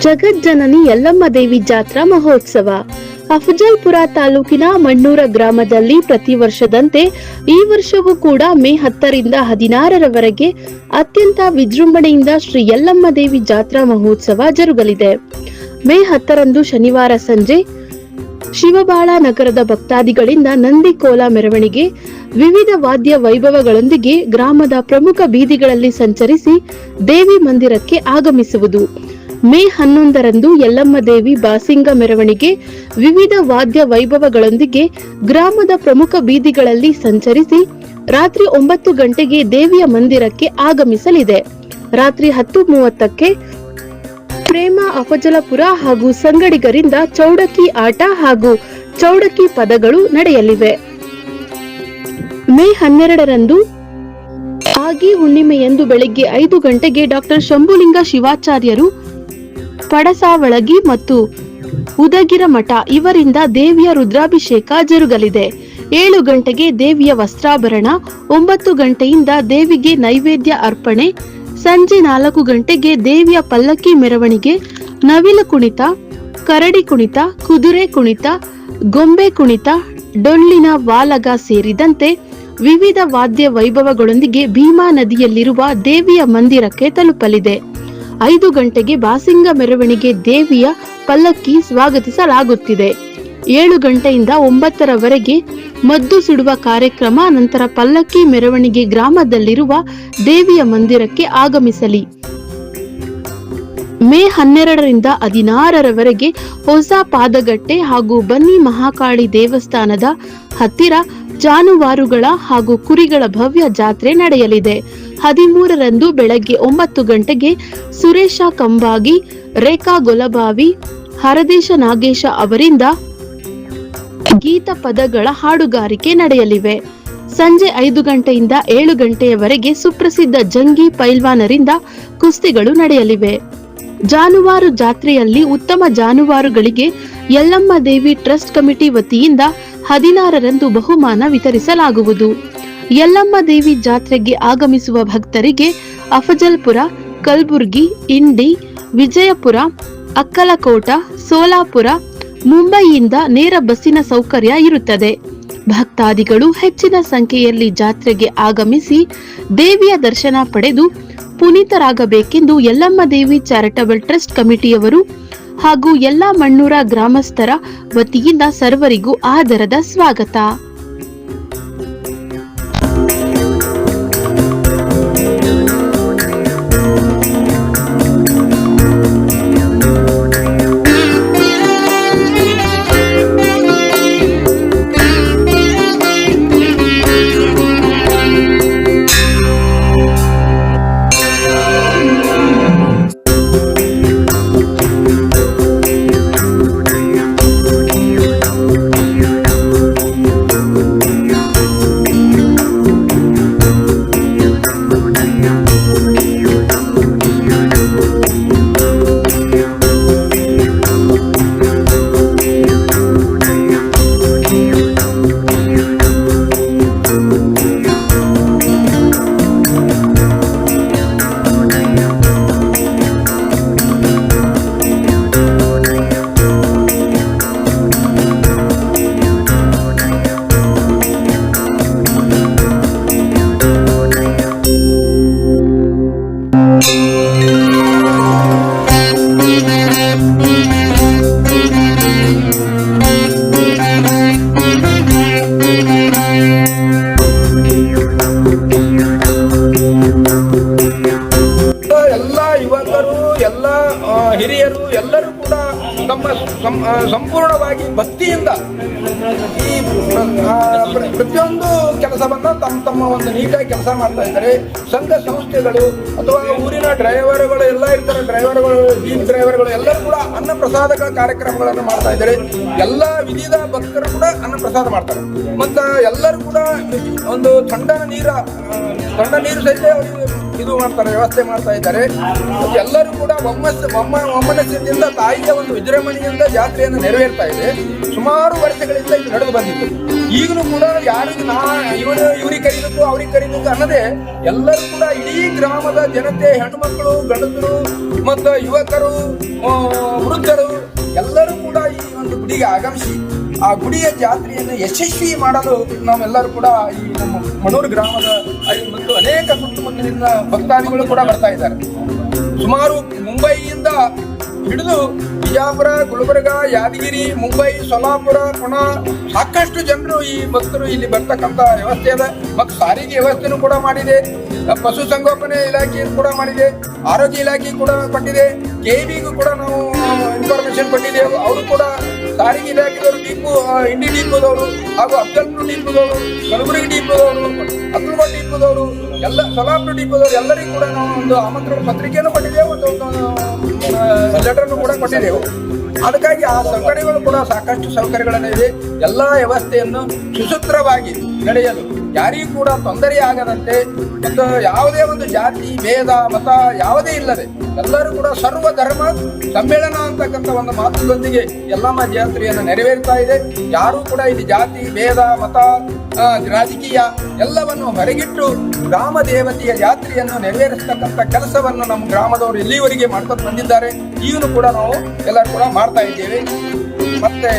ಜಗಜ್ಜನನಿ ಯಲ್ಲಮ್ಮ ದೇವಿ ಜಾತ್ರಾ ಮಹೋತ್ಸವ. ಅಫಜಲ್ಪುರ ತಾಲೂಕಿನ ಮಣ್ಣೂರ ಗ್ರಾಮದಲ್ಲಿ ಪ್ರತಿ ವರ್ಷದಂತೆ ಈ ವರ್ಷವೂ ಕೂಡ ಮೇ ಹತ್ತರಿಂದ ಹದಿನಾರರವರೆಗೆ ಅತ್ಯಂತ ವಿಜೃಂಭಣೆಯಿಂದ ಶ್ರೀ ಯಲ್ಲಮ್ಮ ದೇವಿ ಜಾತ್ರಾ ಮಹೋತ್ಸವ ಜರುಗಲಿದೆ. ಮೇ ಹತ್ತರಂದು ಶನಿವಾರ ಸಂಜೆ ಶಿವಬಾಳ ನಗರದ ಭಕ್ತಾದಿಗಳಿಂದ ನಂದಿಕೋಲ ಮೆರವಣಿಗೆ, ವಿವಿಧ ವಾದ್ಯ ವೈಭವಗಳೊಂದಿಗೆ ಗ್ರಾಮದ ಪ್ರಮುಖ ಬೀದಿಗಳಲ್ಲಿ ಸಂಚರಿಸಿ ದೇವಿ ಮಂದಿರಕ್ಕೆ ಆಗಮಿಸುವುದು. ಮೇ ಹನ್ನೊಂದರಂದು ಯಲ್ಲಮ್ಮ ದೇವಿ ಬಾಸಿಂಗ ಮೆರವಣಿಗೆ, ವಿವಿಧ ವಾದ್ಯ ವೈಭವಗಳೊಂದಿಗೆ ಗ್ರಾಮದ ಪ್ರಮುಖ ಬೀದಿಗಳಲ್ಲಿ ಸಂಚರಿಸಿ ರಾತ್ರಿ ಒಂಬತ್ತು ಗಂಟೆಗೆ ದೇವಿಯ ಮಂದಿರಕ್ಕೆ ಆಗಮಿಸಲಿದೆ. ರಾತ್ರಿ ಹತ್ತು ಮೂವತ್ತಕ್ಕೆ ಪ್ರೇಮ, ಅಪಜಲಪುರ ಹಾಗೂ ಸಂಗಡಿಗರಿಂದ ಚೌಡಕಿ ಆಟ ಹಾಗೂ ಚೌಡಕಿ ಪದಗಳು ನಡೆಯಲಿವೆ. ಮೇ ಹನ್ನೆರಡರಂದು ಆಗಿ ಹುಣ್ಣಿಮೆಯಂದು ಬೆಳಿಗ್ಗೆ ಐದು ಗಂಟೆಗೆ ಡಾಕ್ಟರ್ ಶಂಭುಲಿಂಗ ಶಿವಾಚಾರ್ಯರು ಪಡಸಾವಳಗಿ ಮತ್ತು ಉದಗಿರ ಮಠ ಇವರಿಂದ ದೇವಿಯ ರುದ್ರಾಭಿಷೇಕ ಜರುಗಲಿದೆ. ಏಳು ಗಂಟೆಗೆ ದೇವಿಯ ವಸ್ತ್ರಾಭರಣ, ಒಂಬತ್ತು ಗಂಟೆಯಿಂದ ದೇವಿಗೆ ನೈವೇದ್ಯ ಅರ್ಪಣೆ ಸಂಜೆ ನಾಲ್ಕು ಗಂಟೆಗೆ ದೇವಿಯ ಪಲ್ಲಕ್ಕಿ ಮೆರವಣಿಗೆ, ನವಿಲು ಕುಣಿತ, ಕರಡಿ ಕುಣಿತ, ಕುದುರೆ ಕುಣಿತ, ಗೊಂಬೆ ಕುಣಿತ ಡೊಳ್ಳಿನ ವಾಲಗ ಸೇರಿದಂತೆ ವಿವಿಧ ವಾದ್ಯ ವೈಭವಗಳೊಂದಿಗೆ ಭೀಮಾ ನದಿಯಲ್ಲಿರುವ ದೇವಿಯ ಮಂದಿರಕ್ಕೆ ತಲುಪಲಿದೆ. ಐದು ಗಂಟೆಗೆ ಬಾಸಿಂಗ ಮೆರವಣಿಗೆ ದೇವಿಯ ಪಲ್ಲಕ್ಕಿ ಸ್ವಾಗತಿಸಲಾಗುತ್ತಿದೆ. ಏಳು ಗಂಟೆಯಿಂದ ಒಂಬತ್ತರವರೆಗೆ ಮದ್ದು ಸುಡುವ ಕಾರ್ಯಕ್ರಮ, ನಂತರ ಪಲ್ಲಕ್ಕಿ ಮೆರವಣಿಗೆ ಗ್ರಾಮದಲ್ಲಿರುವ ದೇವಿಯ ಮಂದಿರಕ್ಕೆ ಆಗಮಿಸಲಿ. ಮೇ ಹನ್ನೆರಡರಿಂದ ಹದಿನಾರರವರೆಗೆ ಹೊಸ ಪಾದಗಟ್ಟೆ ಹಾಗೂ ಬನ್ನಿ ಮಹಾಕಾಳಿ ದೇವಸ್ಥಾನದ ಹತ್ತಿರ ಜಾನುವಾರುಗಳ ಹಾಗೂ ಕುರಿಗಳ ಭವ್ಯ ಜಾತ್ರೆ ನಡೆಯಲಿದೆ. ಹದಿಮೂರರಂದು ಬೆಳಗ್ಗೆ ಒಂಬತ್ತು ಗಂಟೆಗೆ ಸುರೇಶ ಕಂಬಾಗಿ, ರೇಖಾ ಗೊಲಬಾವಿ, ಹರದೇಶ ನಾಗೇಶ ಅವರಿಂದ ಗೀತ ಪದಗಳ ಹಾಡುಗಾರಿಕೆ ನಡೆಯಲಿವೆ. ಸಂಜೆ ಐದು ಗಂಟೆಯಿಂದ ಏಳು ಗಂಟೆಯವರೆಗೆ ಸುಪ್ರಸಿದ್ಧ ಜಂಗಿ ಪೈಲ್ವಾನರಿಂದ ಕುಸ್ತಿಗಳು ನಡೆಯಲಿವೆ. ಜಾನುವಾರು ಜಾತ್ರೆಯಲ್ಲಿ ಉತ್ತಮ ಜಾನುವಾರುಗಳಿಗೆ ಯಲ್ಲಮ್ಮ ದೇವಿ ಟ್ರಸ್ಟ್ ಕಮಿಟಿ ವತಿಯಿಂದ ಹದಿನಾರರಂದು ಬಹುಮಾನ ವಿತರಿಸಲಾಗುವುದು. ಯಲ್ಲಮ್ಮ ದೇವಿ ಜಾತ್ರೆಗೆ ಆಗಮಿಸುವ ಭಕ್ತರಿಗೆ ಅಫಜಲ್ಪುರ, ಕಲಬುರ್ಗಿ, ಇಂಡಿ, ವಿಜಯಪುರ, ಅಕ್ಕಲಕೋಟ, ಸೋಲಾಪುರ ಮುಂಬಯಿಯಿಂದ ನೇರ ಬಸ್ಸಿನ ಸೌಕರ್ಯ ಇರುತ್ತದೆ. ಭಕ್ತಾದಿಗಳು ಹೆಚ್ಚಿನ ಸಂಖ್ಯೆಯಲ್ಲಿ ಜಾತ್ರೆಗೆ ಆಗಮಿಸಿ ದೇವಿಯ ದರ್ಶನ ಪಡೆದು ಪುನೀತರಾಗಬೇಕೆಂದು ಯಲ್ಲಮ್ಮ ದೇವಿ ಚಾರಿಟಬಲ್ ಟ್ರಸ್ಟ್ ಕಮಿಟಿಯವರು ಹಾಗೂ ಎಲ್ಲ ಮಣ್ಣೂರ ಗ್ರಾಮಸ್ಥರ ವತಿಯಿಂದ ಸರ್ವರಿಗೂ ಆದರದ ಸ್ವಾಗತ. ಸಂಪೂರ್ಣವಾಗಿ ಭಕ್ತಿಯಿಂದ ಈ ಪ್ರತಿಯೊಂದು ಕೆಲಸವನ್ನ ತಮ್ಮ ತಮ್ಮ ಒಂದು ನೀಟಾಗಿ ಕೆಲಸ ಮಾಡ್ತಾ ಇದ್ದಾರೆ. ಸಂಘ ಸಂಸ್ಥೆಗಳು ಅಥವಾ ಊರಿನ ಡ್ರೈವರ್ಗಳು ಎಲ್ಲ ಇರ್ತಾರೆ. ಡ್ರೈವರ್ಗಳು ಜೀಪ್ ಡ್ರೈವರ್ಗಳು ಎಲ್ಲರೂ ಕೂಡ ಅನ್ನ ಪ್ರಸಾದಗಳ ಕಾರ್ಯಕ್ರಮಗಳನ್ನು ಮಾಡ್ತಾ ಇದ್ದಾರೆ. ಎಲ್ಲ ವಿವಿಧ ಭಕ್ತರು ಕೂಡ ಅನ್ನ ಪ್ರಸಾದ ಮಾಡ್ತಾರೆ. ಮತ್ತ ಎಲ್ಲರೂ ಕೂಡ ಒಂದು ಥಂಡನ ನೀರ, ಥಂಡ ನೀರು ಸಹಿತ ಇದು ಮಾಡ್ತಾರೆ, ವ್ಯವಸ್ಥೆ ಮಾಡ್ತಾ ಇದ್ದಾರೆ. ಎಲ್ಲರೂ ಕೂಡ ಒಮ್ಮಸ್, ಒಮ್ಮ, ಒಮ್ಮನಸ್ಸಿನಿಂದ ತಾಯಿಯ ಒಂದು ವಿಜೃಂಭಣೆ ವತಿಯಿಂದ ಜಾತ್ರೆಯನ್ನು ನೆರವೇರ್ತಾ ಇದೆ. ಸುಮಾರು ವರ್ಷಗಳಿಂದ ಇದು ನಡೆದು ಬಂದಿತ್ತು. ಈಗಲೂ ಕೂಡ ಯಾರಿಗೂ ನಾ ಇವನು ಇವ್ರಿಗೆ ಕರೀಬೇಕು, ಅವ್ರಿಗೆ ಕರೀಬೇಕು ಅನ್ನದೇ ಎಲ್ಲರೂ ಕೂಡ ಇಡೀ ಗ್ರಾಮದ ಜನತೆ ಹೆಣ್ಣುಮಕ್ಕಳು ಗಂಡಸರು, ಮತ್ತು ಯುವಕರು ವೃದ್ಧರು ಎಲ್ಲರೂ ಕೂಡ ಈ ಒಂದು ಗುಡಿಗೆ ಆಗಮಿಸಿ ಆ ಗುಡಿಯ ಜಾತ್ರೆಯನ್ನು ಯಶಸ್ವಿ ಮಾಡಲು ನಾವೆಲ್ಲರೂ ಕೂಡ ಈ ನಮ್ಮ ಮನೂರು ಗ್ರಾಮದ ಮತ್ತು ಅನೇಕ ಸುತ್ತಮುತ್ತಲಿನ ಭಕ್ತಾದಿಗಳು ಕೂಡ ಬರ್ತಾ ಇದ್ದಾರೆ. ಸುಮಾರು ಮುಂಬೈಯಿಂದ ಹಿಡಿದು ಬಿಜಾಪುರ, ಗುಲ್ಬರ್ಗ, ಯಾದಗಿರಿ, ಮುಂಬೈ ಸೊಲ್ಲಾಪುರ ಪುಣ, ಸಾಕಷ್ಟು ಜನರು ಈ ಭಕ್ತರು ಇಲ್ಲಿ ಬರ್ತಕ್ಕಂಥ ವ್ಯವಸ್ಥೆ ಇದೆ ಮತ್ತು ಸಾರಿಗೆ ವ್ಯವಸ್ಥೆನೂ ಕೂಡ ಮಾಡಿದೆ. ಪಶುಸಂಗೋಪನೆ ಇಲಾಖೆಯನ್ನು ಕೂಡ ಮಾಡಿದೆ. ಆರೋಗ್ಯ ಇಲಾಖೆ ಕೂಡ ಕೊಟ್ಟಿದೆ. ಕೆ ಬಿಗೂ ಕೂಡ ನಾವು ಇನ್ಫಾರ್ಮೇಶನ್ ಕೊಟ್ಟಿದ್ದೇವೆ. ಅವರು ಕೂಡ ಸಾರಿಗೆ ಇಲಾಖೆಯವರು ಡಿಪೋ ಇಂಡಿ ಡಿಪೋದವರು ಹಾಗೂ ಅಬ್ದಲ್ಪುರ ಡಿಪೋದವರು, ಕಲಬುರಗಿ ಡಿಪೋದವರು ಅಕ್ಕಲಕೋಟೆ ಡಿಪೋದವರು, ಎಲ್ಲ, ಸೊಲಾಪುರ ಡಿಪೋದವರು ಎಲ್ಲರಿಗೂ ಕೂಡ ನಾವು ಒಂದು ಆಮಂತ್ರಣ ಪತ್ರಿಕೆಯನ್ನು ಕೊಟ್ಟಿದ್ದೇವೆ. ಒಂದು ಲೆಟರ್ನು ಕೂಡ ಕೊಟ್ಟಿದ್ದೆವು ಅದಕ್ಕಾಗಿ ಆ ಸೌಕರ್ಯಗಳು ಕೂಡ ಸಾಕಷ್ಟು ಸೌಕರ್ಯಗಳನ್ನು ಇದೆ ಎಲ್ಲ ವ್ಯವಸ್ಥೆಯನ್ನು ಸುಸೂತ್ರವಾಗಿ ನಡೆಯಲು ಯಾರಿಗೂ ಕೂಡ ತೊಂದರೆ ಆಗದಂತೆ ಮತ್ತು ಯಾವುದೇ ಒಂದು ಜಾತಿ, ಭೇದ, ಮತ ಯಾವುದೇ ಇಲ್ಲದೆ ಎಲ್ಲರೂ ಕೂಡ ಸರ್ವ ಧರ್ಮ ಸಮ್ಮೇಳನ ಅಂತಕ್ಕಂಥ ಒಂದು ಮಾತುಗಳೊಂದಿಗೆ ಎಲ್ಲಮ್ಮ ಜಾತ್ರೆಯನ್ನು ನೆರವೇರ್ತಾ ಇದೆ. ಯಾರೂ ಕೂಡ ಇಲ್ಲಿ ಜಾತಿ, ಭೇದ, ಮತ ರಾಜಕೀಯ ಎಲ್ಲವನ್ನು ಹೊರಗಿಟ್ಟು ಗ್ರಾಮ ದೇವತೆಯ ಜಾತ್ರೆಯನ್ನು ನೆರವೇರಿಸತಕ್ಕಂಥ ಕೆಲಸವನ್ನು ನಮ್ಮ ಗ್ರಾಮದವರು ಇಲ್ಲಿವರೆಗೆ ಮಾಡ್ಕೊಂಡು ಬಂದಿದ್ದಾರೆ. ಈಗಲೂ ಕೂಡ ನಾವು ಎಲ್ಲ ಕೂಡ ಮಾಡ್ತಾ ಇದ್ದೇವೆ. ಮತ್ತೆ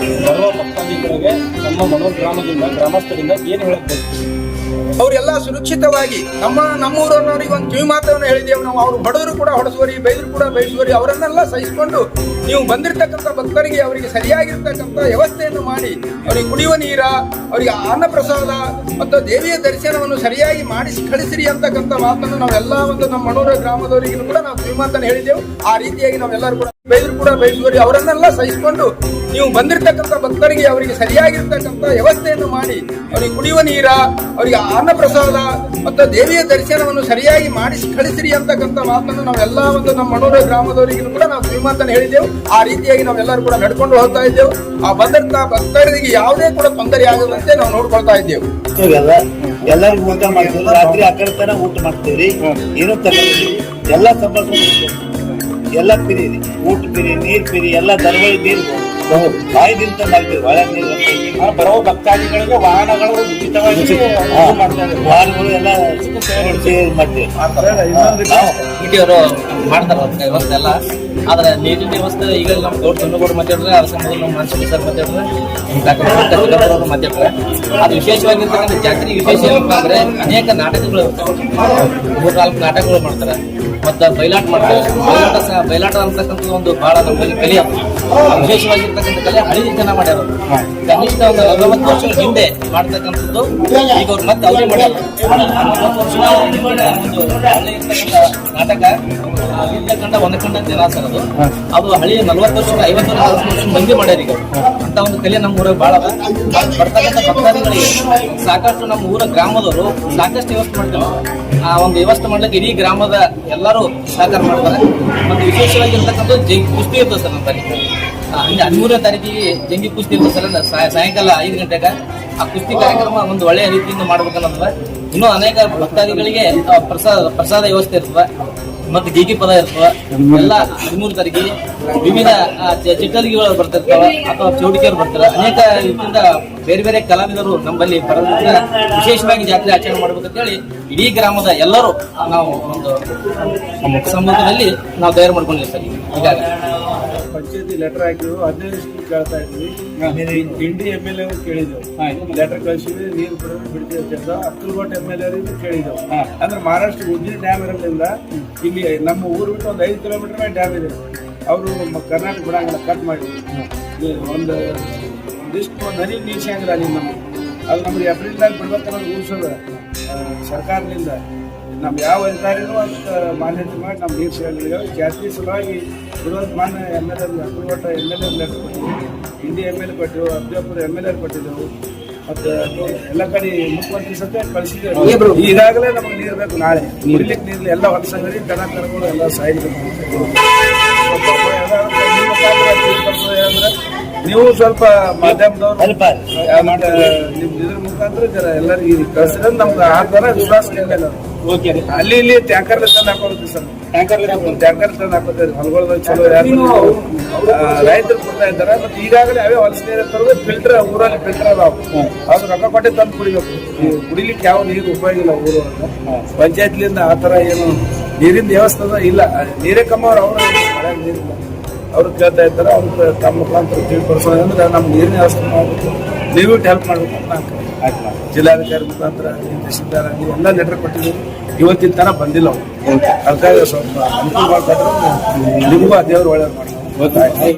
ಇದು ಬರುವ ಭಕ್ತಾದಿಗಳಿಗೆ ನಮ್ಮ ಮನೋ ಗ್ರಾಮದಿಂದ ಗ್ರಾಮಸ್ಥರಿಂದ ಏನು ಹೇಳಬೇಕು ಅವರೆಲ್ಲ ಸುರಕ್ಷಿತವಾಗಿ ನಮ್ಮ ನಮ್ಮೂರನ್ನವರಿಗೆ ಒಂದು ಕಿವಿ ಮಾತನ್ನು ಹೇಳಿದ್ದೇವೆ. ನಾವು ಅವರು ಬಡವರು ಕೂಡ, ಹೊಡೆಸುವರಿ ಬೈದರು ಕೂಡ, ಬಯಸುವರಿ, ಅವರನ್ನೆಲ್ಲ ಸಹಿಸಿಕೊಂಡು ನೀವು ಬಂದಿರತಕ್ಕಂಥ ಭಕ್ತರಿಗೆ ಅವರಿಗೆ ಸರಿಯಾಗಿರ್ತಕ್ಕಂಥ ವ್ಯವಸ್ಥೆಯನ್ನು ಮಾಡಿ, ಅವರಿಗೆ ಕುಡಿಯುವ ನೀರ, ಅವರಿಗೆ ಅನ್ನಪ್ರಸಾದ ಮತ್ತು ದೇವಿಯ ದರ್ಶನವನ್ನು ಸರಿಯಾಗಿ ಮಾಡಿಸಿ, ಕಳಿಸಿರಿ ಅಂತಕ್ಕಂಥ ಮಾತನ್ನು ನಾವೆಲ್ಲ ಒಂದು ನಮ್ಮ ಮಣೂರ ಗ್ರಾಮದವರಿಗೂ ಕೂಡ ನಾವು ಕಿವಿ ಮಾತನ್ನು ಹೇಳಿದ್ದೆವು. ಆ ರೀತಿಯಾಗಿ ನಾವೆಲ್ಲರೂ ಕೂಡ ಬೈದರು ಕೂಡ, ಬಯಸುವರಿ, ಅವರನ್ನೆಲ್ಲ ಸಹಿಸಿಕೊಂಡು ನೀವು ಬಂದಿರತಕ್ಕಂಥ ಭಕ್ತರಿಗೆ ಅವರಿಗೆ ಸರಿಯಾಗಿರ್ತಕ್ಕಂಥ ವ್ಯವಸ್ಥೆಯನ್ನು ಮಾಡಿ, ಅವರಿಗೆ ಕುಡಿಯುವ ನೀರ, ಅವರಿಗೆ ಅನ್ನ ಪ್ರಸಾದ ಮತ್ತು ದೇವಿಯ ದರ್ಶನವನ್ನು ಸರಿಯಾಗಿ ಮಾಡಿಸಿ ಕಳಿಸಿರಿ ಅಂತಕ್ಕಂಥ ಮಾತನ್ನು ನಾವೆಲ್ಲ ಒಂದು ನಮ್ಮ ಮಣೂರ ಗ್ರಾಮದವರಿಗೂ ಕೂಡ ನಾವು ಶ್ರೀಮಂತನ ಹೇಳಿದ್ದೆವು. ಆ ರೀತಿಯಾಗಿ ನಾವೆಲ್ಲರೂ ಕೂಡ ನಡ್ಕೊಂಡು ಹೋಗ್ತಾ ಇದ್ದೆವು. ಆ ಬಂದಂತ ಭಕ್ತರಿಗೆ ಯಾವುದೇ ಕೂಡ ತೊಂದರೆ ಆಗದಂತೆ ನಾವು ನೋಡ್ಕೊಳ್ತಾ ಇದ್ದೆವು. ಎಲ್ಲ ಎಲ್ಲರಿಗೂ ಊಟ ಮಾಡ್ತೀವಿ. ರಾತ್ರಿ ಆ ಕಡೆ ತನ ಊಟ ಮಾಡ್ತೀವಿ ಏನು ತಗೊಳ್ಳಿ. ಎಲ್ಲ ಸಂಬಳ ಎಲ್ಲ ಪಿರಿ ಊಟ ಪಿರಿ ನೀರು ಪಿರಿ ಎಲ್ಲ ದರವಳಿ ನೀರು. ಬಾಯಿದಿಂದ ಮಾಡ್ತೀವಿ ಒಳ ನೀರು. ಬರುವ ಭಕ್ತಾದಿಗಳಿಗೆ ವಾಹನಗಳು ಉಚಿತವಾಗಿ ವಾಹನಗಳು ಎಲ್ಲ ಮಾಡ್ತೀವಿ. ಮಾಡ್ತಾರ ವ್ಯವಸ್ಥೆ ಎಲ್ಲ ಆದ್ರೆ ನೀರಿನ ವ್ಯವಸ್ಥೆ ಈಗ ನಮ್ಮ ದೊಡ್ಡ ದುಂಡುಗೋಡು ಮಾತಾಡಿದ್ರೆ ಅದ್ರ ಸಮಯದಲ್ಲಿ ನಮ್ಮ ಮನಸ್ಸು ಸರ್ ಮಾತಾಡಿದ್ರೆ ಮಾತಾಡ್ತಾರೆ ಅದು ವಿಶೇಷವಾಗಿರ್ತಕ್ಕಂಥ ಜಾತ್ರೆ ವಿಶೇಷ ಏನಪ್ಪ ಅಂದ್ರೆ ಅನೇಕ ನಾಟಕಗಳು ಮೂರ್ನಾಲ್ಕು ನಾಟಕಗಳು ಮಾಡ್ತಾರೆ. ಮತ್ತೆ ಬಯಲಾಟ ಮಾಡ್ತಾರೆ. ಬಯಲಾಟ ಸಹ ಬಯಲಾಟ ಅಂತಕ್ಕಂಥದ್ದು ಒಂದು ಬಹಳ ನಮ್ಮಲ್ಲಿ ಕಲಿಯ. ವಿಶೇಷವಾಗಿರ್ತಕ್ಕಂಥ ಕಲೆ ಹಳಿ ಜನ ಮಾಡ್ಯಾರ ಕನಿಷ್ಠ ಒಂದು ನಲವತ್ತು ವರ್ಷಗಳ ಹಿಂದೆ ಮಾಡ್ತಕ್ಕಂಥದ್ದು. ಈಗ ಅವ್ರು ಮತ್ತೆ ಅವರೇ ನಲವತ್ತು ಹಳೆ ನಾಟಕ ಇರ್ತಕ್ಕಂಥ ಒಂದು ಕಂಡ ಜನ ಅದು. ಅದು ಹಳಿ ನಲವತ್ತು ವರ್ಷ ಐವತ್ತು ಅರವತ್ತು ವರ್ಷ ಮಂದಿ ಮಾಡ್ಯಾರ ಈಗ. ಅಂತ ಒಂದು ಕಲೆ ನಮ್ಮ ಊರಾಗ ಭಾಳ ಅದ. ಬರ್ತಕ್ಕಂಥ ಭಕ್ತಾದಿಗಳಿಗೆ ಸಾಕಷ್ಟು ನಮ್ಮ ಊರ ಗ್ರಾಮದವರು ಸಾಕಷ್ಟು ವ್ಯವಸ್ಥೆ ಮಾಡ್ತಾರೆ. ಆ ಒಂದು ವ್ಯವಸ್ಥೆ ಮಾಡ್ಲಿಕ್ಕೆ ಇಡೀ ಗ್ರಾಮದ ಎಲ್ಲರೂ ಸಹಕಾರ ಮಾಡ್ತಾರೆ. ಮತ್ತು ವಿಶೇಷವಾಗಿರ್ತಕ್ಕಂಥ ಜಂಗಿ ಕುಸ್ತಿ ಇರ್ತದೆ ಸರ್ ನಮ್ಮಲ್ಲಿ. ಆ, ಹಂಗೆ ಹದಿಮೂರನೇ ತಾರೀಕಿಗೆ ಜಂಗಿ ಕುಸ್ತಿ ಇರ್ತದೆ ಸರ್ ಅಂದ್ರೆ ಸಾಯ- ಸಾಯಂಕಾಲ ಐದು ಗಂಟೆಗೆ ಆ ಕುಸ್ತಿ ಕಾರ್ಯಕ್ರಮ ಒಂದು ಒಳ್ಳೆಯ ರೀತಿಯಿಂದ ಮಾಡ್ಬೇಕನ್ನೋದ್ರ ಇನ್ನೂ ಅನೇಕ ಭಕ್ತಾದಿಗಳಿಗೆ ಪ್ರಸಾದ ಪ್ರಸಾದ ವ್ಯವಸ್ಥೆ ಇರ್ತದೆ ಮತ್ತು ಗೀಗಿ ಪದ ಇರ್ತವೆ ಎಲ್ಲ ಹದಿಮೂರು ತಾರೀಕಿಗೆ ವಿವಿಧ ಆ, ಬರ್ತಿರ್ತಾವ ಅಥವಾ ಚೌಡಿಕೆಯವರು ಬರ್ತಾರೆ. ಅನೇಕ ರೀತಿಯಿಂದ ಬೇರೆ ಬೇರೆ ಕಲಾವಿದರು ನಮ್ಮಲ್ಲಿ ಬರೋದ್ರಿಂದ ವಿಶೇಷವಾಗಿ ಜಾತ್ರೆ ಆಚರಣೆ ಮಾಡ್ಬೇಕಂತೇಳಿ ಇಡೀ ಗ್ರಾಮದ ಎಲ್ಲರೂ ನಾವು ಒಂದು ಸಂಬಂಧದಲ್ಲಿ ನಾವು ತಯಾರು ಮಾಡ್ಕೊಂಡಿದ್ದೀವಿ ಸರ್ ಈಗಾಗಲೇ. ಪಂಚಾಯತಿ ಲೆಟರ್ ಹಾಕಿದ್ರು ಹದಿನೈದು ಕೇಳ್ತಾ ಇದ್ವಿ. ಇಂಡಿ ಎಂ ಎಲ್ ಎ ಕೇಳಿದೆವು ಲೆಟರ್ ಕಳಿಸಿದ್ವಿ ನೀರು ಬಿಡೋದು ಬಿಡ್ತೀವಿ ಅಂತ ಅಕ್ಕಲಕೋಟೆ ಎಂ ಎಲ್ ಎ ಕೇಳಿದೆವು ಅಂದ್ರೆ ಮಹಾರಾಷ್ಟ್ರ ಉದ್ದಿನ ಡ್ಯಾಮ್ ಇರೋದ್ರಿಂದ ಇಲ್ಲಿ ನಮ್ಮ ಊರು ಬಿಟ್ಟು ಒಂದು ಐದು ಕಿಲೋಮೀಟರ್ ಮೇಲೆ ಡ್ಯಾಮ್ ಇದೆ. ಅವರು ಕರ್ನಾಟಕ ಬಿಡಂಗಿಲ್ಲ ಕಟ್ ಮಾಡಿ. ಒಂದು ಒಂದಿಷ್ಟು ಒಂದು ಹನಿ ನೀರು ಸಿಗಂಗಿಲ್ಲ ಅಲ್ಲಿ ನಮಗೆ ಅದು ನಮ್ಗೆ ಏಪ್ರಿಲ್ದಾಗ ಬಿಡ್ಬೇಕನ್ನೋದು ರೂಲ್ಸ್ ಅದ ಆ, ಸರ್ಕಾರದಿಂದ. ನಮ್ಗೆ ಯಾವ ಅಧಿಕಾರಿನೂ ಅಂತ ಮಾನ್ಯತೆ ಮಾಡಿ ನಮ್ಮ ನೀರು ಸಿಗಂಗಿಲ್ಲ ಜಾಸ್ತಿ ಸಲುವಾಗಿ ಬಿಡೋದು ಮಾನ್ಯ M L A Akkalkot M L A letter ಕೊಟ್ಟಿದ್ವಿ ಇಂಡಿ ಎಂ ಎಲ್ ಎ ಕೊಟ್ಟರು ಅಬ್ಜಾಪುರ ಎಂ ಎಲ್ ಎ ಕೊಟ್ಟಿದ್ದೆವು ಮತ್ತು ಎಲ್ಲ ಕಡೆ ಮುಖ್ಯಮಂತ್ರಿ ಸತ್ಯ ಕಳಿಸಿದ್ದೇವೆ ಈಗಾಗಲೇ ನಮಗೆ ನೀರು ಬೇಕು ನಾಳೆ. ನೀರ್ಲಿಕ್ಕೆ ನೀರ್ಲಿ ಎಲ್ಲ ಹೊಲಸಂಗಡಿ ದನ ಕರುಗಳು ಎಲ್ಲ ಸಾಯಿ ಅಂದ್ರೆ ನೀವು ಸ್ವಲ್ಪ ಮಾಧ್ಯಮದವ್ರು ಮತ್ತೆ ಇದ್ರ ಮುಖಾಂತರ ಜರ ಎಲ್ಲರಿಗೂ ಕಳ್ಸಿದ್ರೆ ನಮ್ಗೆ ಆ ಥರ ವಿಶ್ವಾಸ ಇಲ್ಲ ಓಕೆ ರೀ. ಅಲ್ಲಿ ಇಲ್ಲಿ ಟ್ಯಾಂಕರ್ ತಂದು ಹಾಕೊಳ್ತೀವಿ ಸರ್. ಟ್ಯಾಂಕರ್ ಟ್ಯಾಂಕರ್ ತಂದು ಹಾಕೋತೀವಿ ಹೊಲಗೊಳದಾಗ ಚಲೋ ಯಾರು ರೈತರು ಕೊಡ್ತಾ ಇದ್ದಾರೆ. ಮತ್ತೆ ಈಗಾಗಲೇ ಅವೇ ಹೊಲಸ ನೀರು ತರೋದು ಫಿಲ್ಟರ್ ಊರಲ್ಲಿ ಫಿಲ್ಟರ್ ಅದಾವ. ಅದು ರೊಕ್ಕ ಕೊಟ್ಟೆ ತಂದು ಕುಡಿಬೇಕು. ಕುಡಿಲಿಕ್ಕೆ ಯಾವ ನೀರು ಉಪಯೋಗ ಇಲ್ಲ ಊರು ಪಂಚಾಯತ್ಲಿಂದ ಆ ತರ ಏನು ನೀರಿನ ವ್ಯವಸ್ಥೆ ಇಲ್ಲ. ನೀರೇ ಕಮ್ಮವ್ರು ಅವ್ರ ನೀರಿಲ್ಲ. ಅವ್ರು ಕೇಳ್ತಾ ಇರ್ತಾರೆ ಅವ್ರ ತಮ್ಮ ಮುಖಾಂತರ ತಿಳ್ಕೊಳ್ಸೋದು ಅಂದ್ರೆ ನಮ್ಗೆ ನೀರಿನ ವ್ಯವಸ್ಥೆ ಮಾಡಬೇಕು ನೀವು ಹೆಲ್ಪ್ ಮಾಡಬೇಕು ಅಂತ ಆಯ್ತು ಜಿಲ್ಲಾಧಿಕಾರಿ ಮುಖಾಂತರ ತಹಸೀಲ್ದಾರ್ ಆಗಲಿ ಎಲ್ಲ ಲೆಟರ್ ಕೊಟ್ಟಿದ್ದೀವಿ. ಇವತ್ತಿನ ತನಕ ಬಂದಿಲ್ಲ ಅವ್ರು. ಅದಕ್ಕಾಗಿ ಸ್ವಲ್ಪ ಅನುಕೂಲ ಮಾಡ್ಕೊಂಡ್ರೆ ನಿಮಗೂ ಆ ದೇವ್ರು ಒಳ್ಳೇದು ಮಾಡ್ತಾರೆ